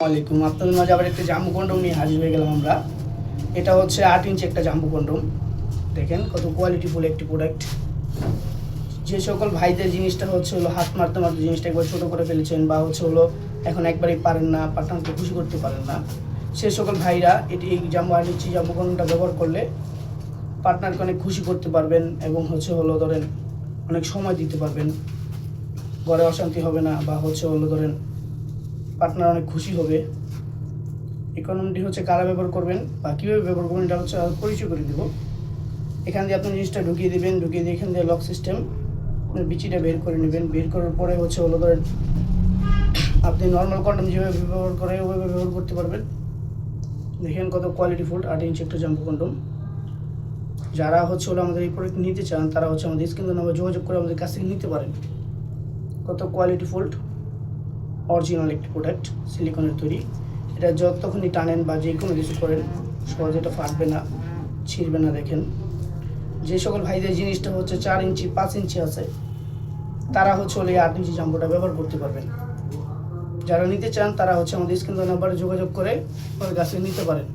আলাইকুম। আপনাদের মাঝে আবার একটা জাম্বু কন্ডম নিয়ে হাজির হয়ে গেলাম আমরা। এটা হচ্ছে আট ইঞ্চি একটা জাম্বু কন্ডম। দেখেন কত কোয়ালিটিফুল একটি প্রোডাক্ট যে সকল ভাইদের জিনিসটা হচ্ছে হলো হাত মারতে মারতে জিনিসটা একবার ছোটো করে ফেলেছেন বা হচ্ছে হলো এখন একবারেই পারেন না পার্টনারকে খুশি করতে পারেন না। সে সকল ভাইরা এটি এই জাম্বু, আট ইঞ্চি জাম্বু কন্ডমটা ব্যবহার করলে পার্টনারকে অনেক খুশি করতে পারবেন এবং হচ্ছে হলো ধরেন অনেক সময় দিতে পারবেন। ঘরে অশান্তি হবে না বা হচ্ছে হলো ধরেন পার্টনার অনেক খুশি হবে। ইকোনমিটি হচ্ছে কারা ব্যবহার করবেন বা কীভাবে ব্যবহার করবেন এটা হচ্ছে পরিচয় করে দেবো। এখান দিয়ে আপনি জিনিসটা ঢুকিয়ে দেবেন, ঢুকিয়ে দিয়ে এখান দিয়ে লক সিস্টেম বিচিটা বের করে নেবেন। বের করার পরে হচ্ছে হলো ধরেন, আপনি নর্মাল কন্ডম যেভাবে ব্যবহার করে ওইভাবে ব্যবহার করতে পারবেন। দেখেন কত কোয়ালিটি ফুল আট ইঞ্চি একটা জাম্পু কন্ডম যারা হচ্ছে হলো আমাদের এই প্রোডাক্ট নিতে চান, তারা হচ্ছে আমাদের স্ক্রিন নাম্বার যোগাযোগ করে আমাদের কাছ থেকে নিতে পারেন। কত কোয়ালিটি ফুল অরিজিনাল একটি প্রোডাক্ট সিলিকনের তৈরি। এটা যতক্ষণই টানেন বা যে কোনো কিছু করেন, সহজে এটা ফাটবে না, ছিঁড়বে না, দেখেন। যে সকল ভাইদের জিনিসটা হচ্ছে চার ইঞ্চি, পাঁচ ইঞ্চি আছে, তারা হচ্ছে ওই আট ইঞ্চি জাম্পুটা ব্যবহার করতে পারবেন। যারা নিতে চান, তারা হচ্ছে আমাদের স্ক্রিন নাম্বারে যোগাযোগ করে ওই গাছে নিতে পারেন।